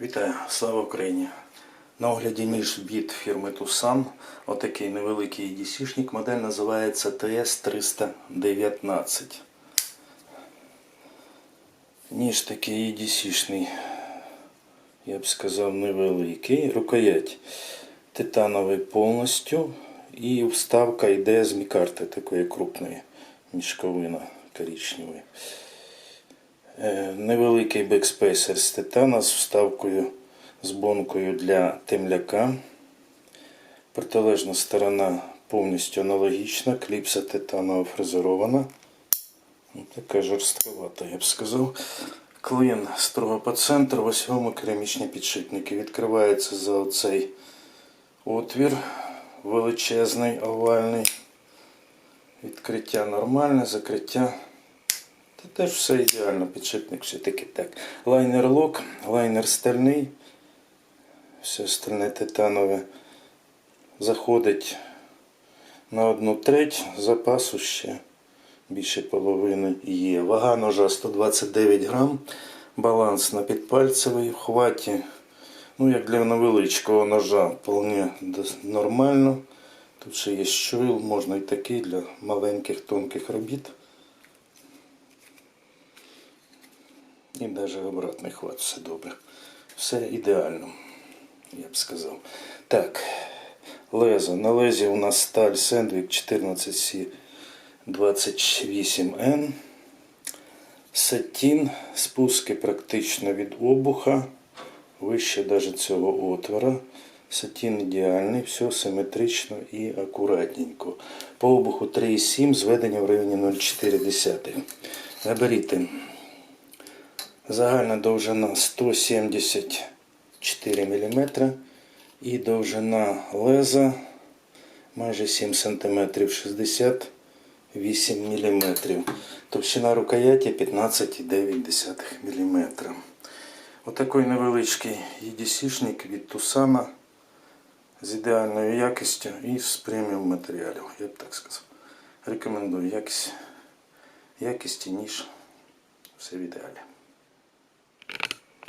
Вітаю, слава Україні! На огляді ніж від фірми Tucson. Отакий невеликий EDC-шник. Модель називається TS319. Ніж такий EDC-шний, я б сказав, невеликий. Рукоять титановий повністю. І вставка йде з мікарти такої крупної, мішковина коричневої. Е, Невеликий бекспейсер з титана з вставкою з бонкою для темляка. Протилежна сторона повністю аналогічна, кліпса титанова фрезерована. Така жорстковата, я б сказав. Клин строго по центру, в осьому керамічні підшипники. Відкривається за оцей отвір величезний, овальний. Відкриття нормальне, закриття. Та теж все ідеально, підшипник все таки так. Лайнер лок, лайнер стальний, все остальне титанове заходить на одну треть, запасу ще більше половини є. Вага ножа 129 грам, баланс на підпальцевий, хваті, ну як для невеличкого ножа, вполне нормально. Тут ще є щурил, можна і такий для маленьких тонких робіт. І навіть обратний хват, все добре. Все ідеально, я б сказав. Так, лезо. На лезі у нас сталь Сендвік 14C 28N. Сатін, спуски практично від обуха, вище навіть цього отвора. Сатін ідеальний, все симетрично і акуратненько. По обуху 3,7, зведення в районі 0,4. Габаріти. Загальна довжина 174 мм і довжина леза майже 7 см 68 мм. Товщина рукояті 15,9 мм. Отакий невеличкий EDC-шник від Тусана з ідеальною якістю і з преміум матеріалів, я б так сказав. Рекомендую якість, якість і ніж. Все в ідеалі.